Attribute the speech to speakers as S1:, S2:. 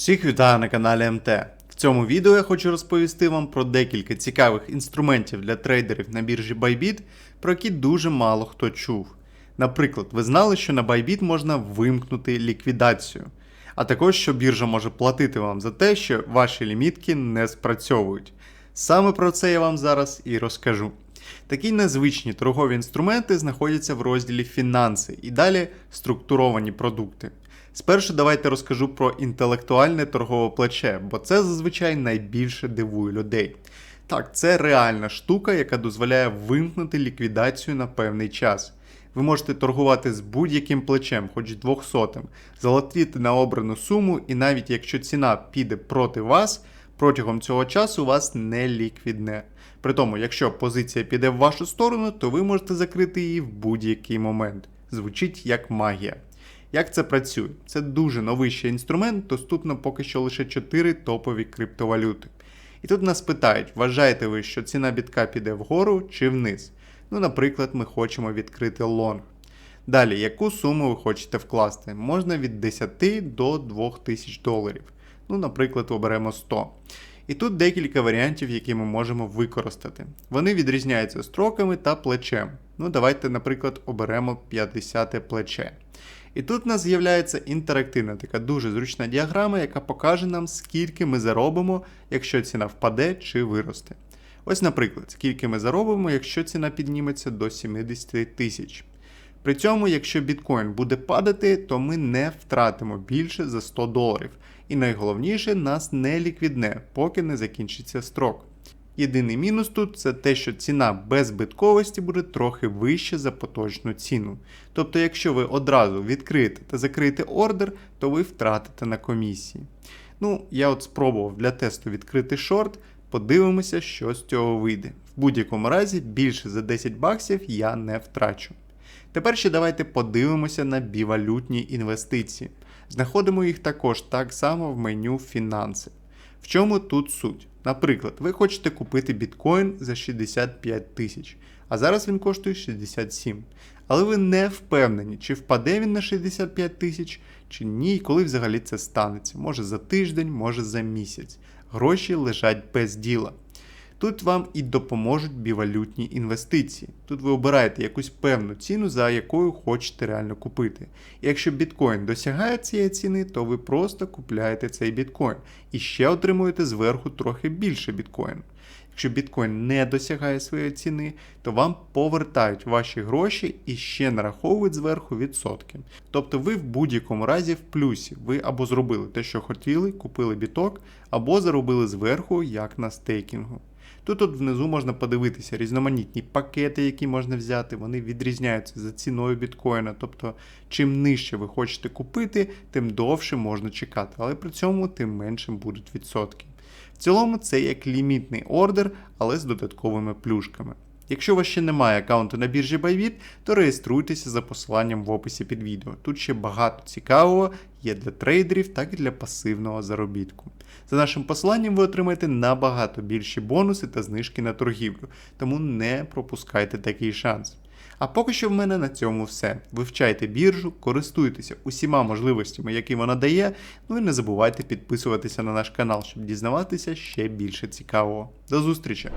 S1: Всіх вітаю на каналі МТ. В цьому відео я хочу розповісти вам про декілька цікавих інструментів для трейдерів на біржі Bybit, про які дуже мало хто чув. Наприклад, ви знали, що на Bybit можна вимкнути ліквідацію, а також що біржа може платити вам за те, що ваші лімітки не спрацьовують. Саме про це я вам зараз і розкажу. Такі незвичні торгові інструменти знаходяться в розділі фінанси і далі структуровані продукти. Спершу давайте розкажу про інтелектуальне торгове плече, бо це зазвичай найбільше дивує людей. Так, це реальна штука, яка дозволяє вимкнути ліквідацію на певний час. Ви можете торгувати з будь-яким плечем, хоч 200, залатити на обрану суму, і навіть якщо ціна піде проти вас, протягом цього часу вас не ліквідне. При тому, якщо позиція піде в вашу сторону, то ви можете закрити її в будь-який момент. Звучить як магія. Як це працює? Це дуже новий ще інструмент, доступно поки що лише 4 топові криптовалюти. І тут нас питають, вважаєте ви, що ціна бітка піде вгору чи вниз? Ну, наприклад, ми хочемо відкрити лонг. Далі, яку суму ви хочете вкласти? Можна від 10 до 2000 доларів. Ну, наприклад, оберемо 100. І тут декілька варіантів, які ми можемо використати. Вони відрізняються строками та плечем. Ну, давайте, наприклад, оберемо 50 плече. І тут у нас з'являється інтерактивна така дуже зручна діаграма, яка покаже нам, скільки ми заробимо, якщо ціна впаде чи виросте. Ось, наприклад, скільки ми заробимо, якщо ціна підніметься до 70 тисяч. При цьому, якщо біткоін буде падати, то ми не втратимо більше за 100 доларів. І найголовніше, нас не ліквідне, поки не закінчиться строк. Єдиний мінус тут це те, що ціна без збитковості буде трохи вища за поточну ціну. Тобто, якщо ви одразу відкриєте та закриєте ордер, то ви втратите на комісії. Ну, я от спробував для тесту відкрити шорт, подивимося, що з цього вийде. В будь-якому разі більше за 10 баксів я не втрачу. Тепер ще давайте подивимося на бівалютні інвестиції. Знаходимо їх також так само в меню фінанси. В чому тут суть? Наприклад, ви хочете купити біткоін за 65 тисяч, а зараз він коштує 67. Але ви не впевнені, чи впаде він на 65 тисяч, чи ні, і коли взагалі це станеться. Може за тиждень, може за місяць. Гроші лежать без діла. Тут вам і допоможуть бівалютні інвестиції. Тут ви обираєте якусь певну ціну, за якою хочете реально купити. І якщо біткоін досягає цієї ціни, то ви просто купляєте цей біткоін і ще отримуєте зверху трохи більше біткоїну. Якщо біткоін не досягає своєї ціни, то вам повертають ваші гроші і ще нараховують зверху відсотки. Тобто ви в будь-якому разі в плюсі. Ви або зробили те, що хотіли, купили біток, або заробили зверху, як на стейкінгу. Тут тут внизу можна подивитися різноманітні пакети, які можна взяти, вони відрізняються за ціною біткоїна. Тобто, чим нижче ви хочете купити, тим довше можна чекати, але при цьому тим меншим будуть відсотки. В цілому це як лімітний ордер, але з додатковими плюшками. Якщо у вас ще немає аккаунту на біржі Bybit, то реєструйтеся за посиланням в описі під відео. Тут ще багато цікавого є для трейдерів, так і для пасивного заробітку. За нашим посиланням ви отримаєте набагато більші бонуси та знижки на торгівлю, тому не пропускайте такий шанс. А поки що в мене на цьому все. Вивчайте біржу, користуйтеся усіма можливостями, які вона дає, ну і не забувайте підписуватися на наш канал, щоб дізнаватися ще більше цікавого. До зустрічі!